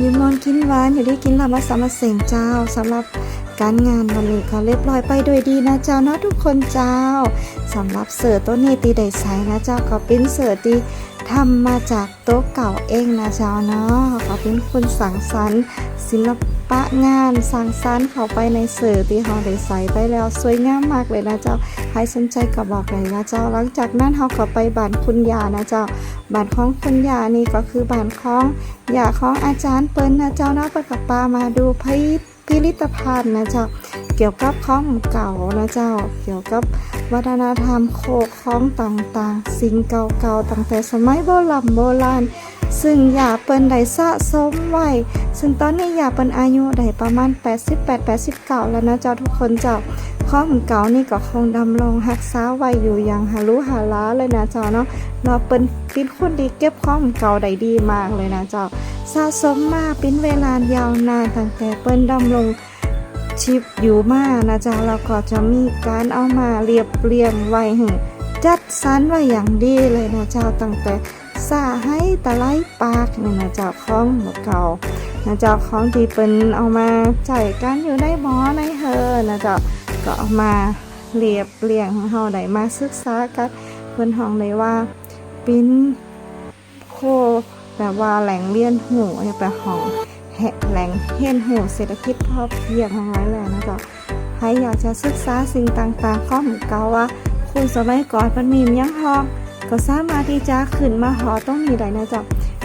ยืมนอนกินหวานอยู่ได้กินลาบมาสามาเสียงเจ้าสำหรับการงานวันนี้ก็เรียบร้อยไปโดยดีนะเจ้าเนาะทุกคนเจ้าสำหรับเสือตัวนี้ตีได้ใช้นะเจ้าก็เป็นเสือที่ทำมาจากโต๊ะเก่าเองนะเจ้าเนาะก็เป็นคนสังสรรค์ศิลป ปะงานสร้างสรรค์เข้าไปในเสือที่เขาได้ใส่ไปแล้วสวยงามมากเลยนะเจ้าใครสนใจก็บอกเลยนะเจ้า หลังจากนั้นเขาก็ไปบ้านคุณยานะเจ้าบ้านของคุณยานี่ก็คือบ้านของยาของอาจารย์เปิ้ลนะเจ้าเนาะเปิดกับปามาดูพิพิพิธภัณฑ์นะเจ้าเกี่ยวกับของเก่านะเจ้า เกี่ยวกับวัฒนธรรมโคกของต่างๆ สิ่งเก่าๆตั้งแต่สมัยโบราณโบราณ ซึ่งยาเปิ้นได้สะสมไว้ ซึ่งตอนนี้ยาเปิ้นอายุได้ประมาณ 88-89 แล้วนะเจ้าทุกคนเจ้าข้อมเก่านี่ก็คงดำรงรักษาไว้อยู่อย่างหารู้หาล้าเลยนะเจ้าเนาะเราเปิ้นเป็นคนดีเก็บข้อมเก่าได้ดีมากเลยนะเจ้าสะสมมาเป็นเวลายาวนานตั้งแต่เปิ้นดำรงชีพอยู่มานะจ้าแล้วก็จะมีการเอามาเรียบเรียงไว้ให้จัดสรรไว้อย่างดีเลยนะเจ้าตั้งแต่ สาให้ตะไลปากนี่นะเจ้าของเก่านะเจ้าของที่เป็นเอามาจ่ายกันอยู่ในหมอในเฮอนะเจ้าก็เอามาเรียบเรียงของเฮาได้มาศึกษากันเพิ่อนห้องเลยว่าปิ้นโคแบบว่าแหล่งเรียนหูเนี่ยไปห้องแหแหล่งเฮียนหูเศรษฐกิจพอเพียงของไว้แหละนะเจ้าใครอยากจะศึกษาสิ่งต่างๆข้อมูลเก่าว่าคุณสมัยก่อนมันมีอิหยังห้อง ก็สามารถที่จะขึ้นมาหอต้องมีได้นะเจ๊ะ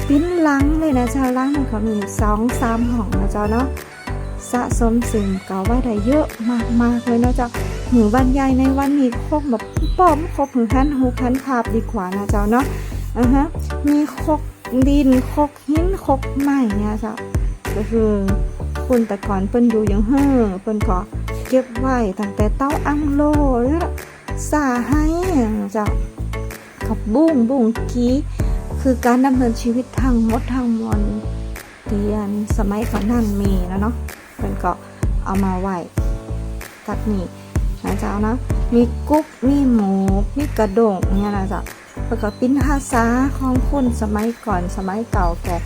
ปิ้นลังเลยนะเจ้าลังมันเขามีสองสามห้องนะเจ้าเนาะสะสมสิ่งเก่าไว้ได้เยอะมากๆเลยนะเจ้าหนูบรรยายในวันนี้ครบแบบป้อมครบหือหันหูหันภาพดีกว่านะเจ้าเนาะอะฮะมีคกดินคกหินคกไม้เนี่ยเจ้าก็คือคุณแต่ก่อนเปิ้นอยู่ยังเฮ่อเปิ้นก็เก็บไว้ตั้งแต่เต้าอังโลแล้วสาให้เจ้า กับบุ้งบุ้งกี้คือการดำเนินชีวิตทั้งมดทั้งมวลเตียนสมัยก่อนนั้นมีนะเนาะเป็นก็เอามาไหวตัดนี่นะเจ้านะ มีกุ๊บมีหมู มีกระดงเนี่ยนะจ๊ะแล้วก็ปิ้นภาษาของคนสมัยก่อนสมัยเก่าแก่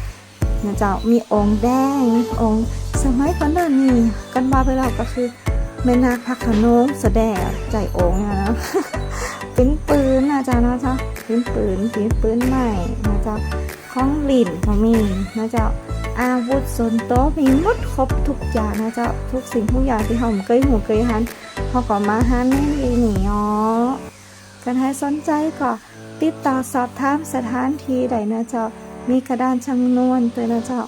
นะเจ้ามีองค์แดงองค์สมัยก่อนนั้นนี่กันมาไปแล้วก็คือแม่นาคพระโขนงแสดงใจองค์เนี่ยนะ เป็นปืนนะจ๊ะนะจ๊ะ เป็นปืนเป็นปืนใหม่นะจ๊ะของหลินก็มีนะจ๊ะอาวุธส่วนโต๊ะมีหมดครบทุกอย่างนะจ๊ะทุกสิ่งทุกอย่างที่เขาเคยหูเคยหันเขาก็มาหันนี่นี่หนีอ๋อกันให้สนใจก็ติดต่อสอบถามสถานที่ใดนะจ๊ะมีกระดานชำนวนตัวนะจ๊ะ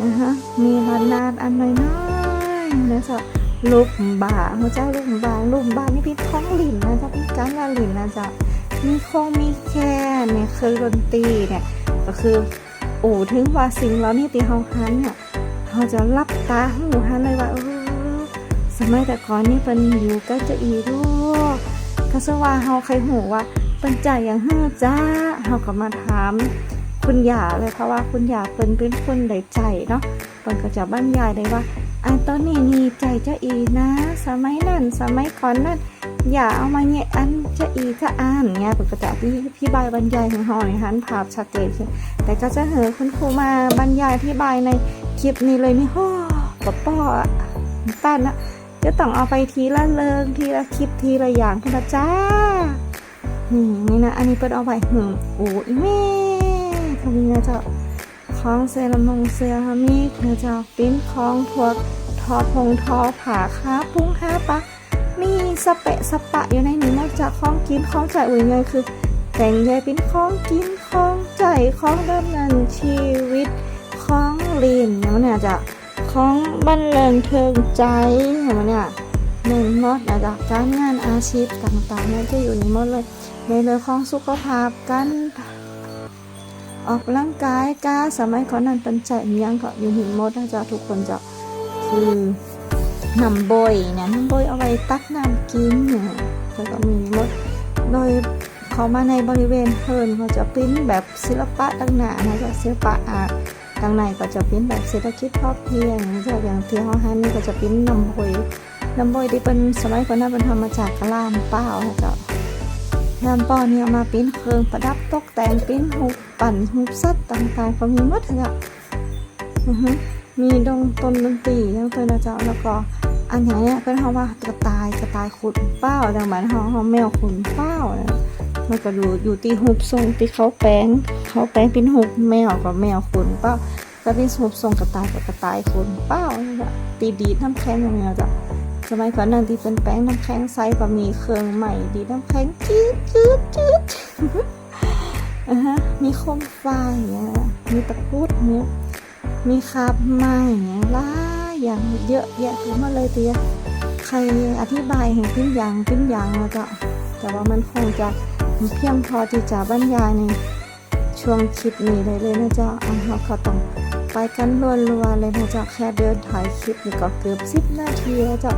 นะฮะมีระนาดอันน้อยๆนะจ๊ะลูกบ่าเขาเจ้าลูกบ่าลูกบ่านี่พี่ท้องหลินนะเจ้าพี่การละหลินนะจ๊ะ มีโคงมีแค่เนี่ยเครื่องดนตรีเนี่ยก็คือโอ้ถึงว่าสิ่งเรานี่ตีเฮาฮันเนี่ยเขาจะรับตาหูฮันเลยว่าเออสมัยแต่ก่อนนี่เป็นอยู่ก็จะอีรู้ก็สว่าเฮาใครหูว่าเป็นใจอย่างเฮ้อจ้าเฮาก็มาถามคุณยาเลยเพราะว่าคุณยาเป็นเป็นคนได้ใจเนาะเพิ่นก็จะบรรยายได้ว่าอันตอนนี้นี่ใจจะอีนะ สมัยนั้นสมัยก่อนนั้น อย่าเอามาเนี่ยอันจะอีจะอ่านเนี่ยปกติพี่พี่บายบรรยายของหอยหันภาพชัดเจนแต่ก็จะเหอคุณครูมาบรรยายที่บายในคลิปนี้เลยนี่ฮ่อกับป้อต้านนะจะต้องเอาไปทีละเลิงทีละคลิปทีละอย่างคุณจ้านี่นี่นะอันนี้เปิดเอาไว้หืมโอ้ยแม่ทำยังไงเจ้าของเซรามงเซรามิกนะจ๊ะปิ้นของพวกทอพงทอผาค้าปุ้งค้าปะ มีสเปะสปะอยู่ในนี้นอกจากของกินของใจอุ่ยไงคือแต่งใยปิ้นของกินของใจของดำเนินชีวิตของลีนเนี่ยมันเนี่ยจะของบันเทิงเทิงใจเห็นไหมเนี่ยหนึ่งมดนะจ๊ะการงานอาชีพต่างๆเนี่ยจะอยู่ในมดเลยในเรื่องของสุขภาพการออกกำลังกายกาสมัยก่อนนั้นเป็นใจมียังก็อยู่หินมดนะจ๊ะทุกคนจะคือ น้ำบอยเนี่ยน้ำบอยเอาไว้ตักน้ำกินเนี่ยแล้วก็มีมดโดยเขามาในบริเวณเฮิร์นเขาจะปิ้นแบบศิลปะต่างหนานะจ๊ะศิลปะอาร์ต่างในก็จะปิ้นแบบเศรษฐกิจพอเพียงนะจ๊ะอย่างที่เขาหันนี่ก็จะปิ้นน้ำบอยน้ำบอยที่เป็นสมัยก่อนนั้นเป็นทำมาจากกะลามเปล่านะจ๊ะยามปอเนี่ยมาปิ้นเครื่องประดับตกแต่งปิ้นหูปปั่นหูสัตว์ต่างๆก็มีหมดเยอะมีดงต้นดนตรีทั้งตัวนะเจ้าแล้วก็ อันไหนเนี่ยเป็นเขาว่ากระต่ายกระต่ายขุนเป้าดังเหมือนเขาเขาแมวขุนเป้ามันก็ดูอยู่ที่หุบทรงที่เขาแปลงเขาแปลงเป็นหุบแมวกับแมวขุนเป้าก็เป็นหุบทรงกระต่ายกับกระต่ายขุนเป้านี่แหละตีดีน้ำแข็งอย่างเงี้ยจ้ะสมัยก่อนนั้นที่เป็นแป้งน้ำแข็งใสก็มีเครื่องใหม่ดีน้ำแข็งจืดจืดจืดอ่าฮะมีโคมไฟเงี้ยมีตะกรุดเนี้ยมีคาบไม้อย่างเงี้ยลา อย่างเยอะแยะไปหมดเลยเตียใครอธิบายเห็นปิ้นอย่างปิ้นอย่างแล้วก็แต่ว่ามันคงจะเพียงพอที่จะบรรยายในช่วงคลิปนี้เลยเลยนะจ๊ะอะเราก็ต้องไปกันรัวๆเลยนะจ๊ะแค่เดินถ่ายคลิปนี่ก็เกือบสิบนาทีแล้วจ้ะ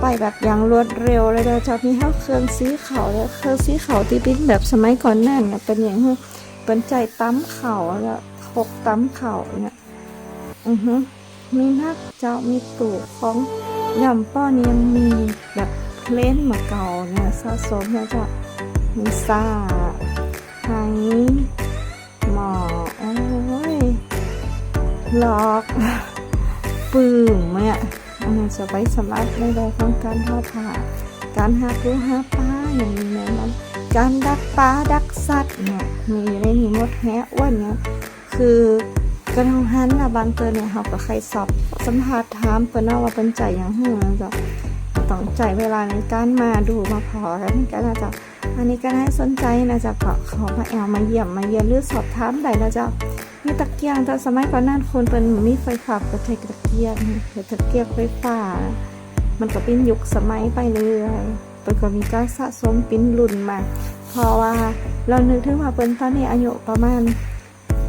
ไปแบบอย่างรวดเร็วเลยนะจ๊ะมีทั้งเครื่องสีขาวและเครื่องสีขาวที่ปิ้นแบบสมัยก่อนนั่นนะเป็นอย่างเป็นใจตั้มเข่าแล้วหกตั้มเข่าเนี่ยอือฮึ มีนักเจ้ามีตู่ของย่ำป้อนยังมีแบบเพลนมาเก่าเนี่ยสะสมแล้วจะมีซาไหหมอโอ้ยหลอกปืมเนี่ยอันนี้จะไปสำหรับในเรื่องของการทอดผ้าการหาปูหาปลาอย่างนี้นะมันการดักปลาดักสัตว์เนี่ยมีอยู่ในนี้หมดแฮะอ้วเนี่ยคือ กระทงหันนะบางเตอเนี่ยเขาก็ใครสอบสัมภาษณ์ถามเปิ้นว่าว่าเป็นใจอย่างหื้อจ้ะต้องใจเวลาในการมาดูมาพอกันก็น่าจะอันนี้ก็น่าสนใจนะจ๊ะก็ขอมาแอลมาเยี่ยมมาเยี่ยมหรือสอบถามได้นะจ๊ะมีตะเกียงแต่สมัยก่อนนั้นคนเป็นมีไฟฟ้าก็ใช้ตะเกียงใช้ตะเกียงไฟฟ้า มันก็เป็นยุคสมัยไปเรื่อยเปินก็มีการสะสมปิ้นรุ่นมา เพราะว่าเรานึกถึงว่าเปิ้นตอนนี้อายุประมาณ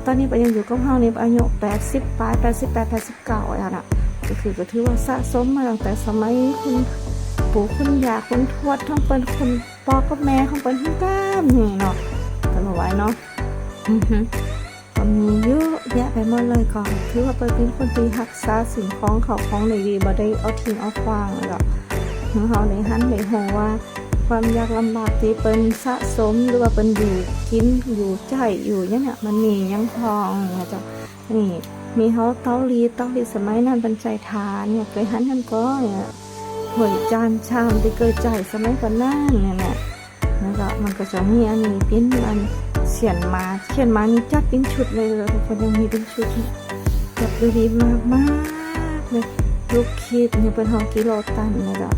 อนนี้ปยังอยู่กับเฮานี่อายุ80ปลาย88 89อะน่ะก็คือก็ถือว่าสะสมมาตั้งแต่สมัยคุณปู่คุณย่าคุณทวดทั้งเปิ้นคุณพ่อกับแม่ของเปิ้นทั้งก้ามนี่เนาะกันเอาไว้เนาะอือฮึก็มีเยอะแยะไปหมดเลยก่อนถือว่าเป็นคนที่รักษาสิ่งของเขาของในดีบ่ได้เอาทิ้งเอาขว้างหรอกเฮาได้หันได้ฮู้ว่า ความยากลำบากที่เป็นสะสมหรือว่าเป็นอยู่กินอยู่ใจอยู่เนี่ยเนี่ยมันมียังพองนะจ๊ะนี่มีเขาเต้าลีเต้าลีสมัยนั้นเป็นใจทานเนี่ยเคยหันหันก็เนี่ยหวยจานชามที่เกิดใจสมัยก่อนนั่นเนี่ยนี่ยนะจ๊ะมันก็จะมีอันนี้เป็นอันเขียนมาเขียนมานี่จัดเป็นชุดเลยเลยทุกคนยังมีเป็นชุดเนี่ยแบบดูดีมากมากเลยลูกคิดเนี่ยเป็นหองกิโลตันนะจ๊ะ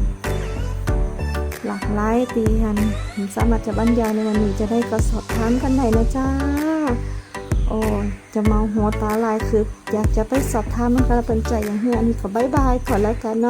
หลากหลายตีกันสามารถจะบรรยายในวันนี้จะได้ก็สอบถามกันไหนนะจ้า โอ้จะเมาหัวตาลายคือ อยากจะไปสอบถามมันก็เป็นใจอย่างเฮียอันนี้ก็บายบายขอแล้วกันเนาะ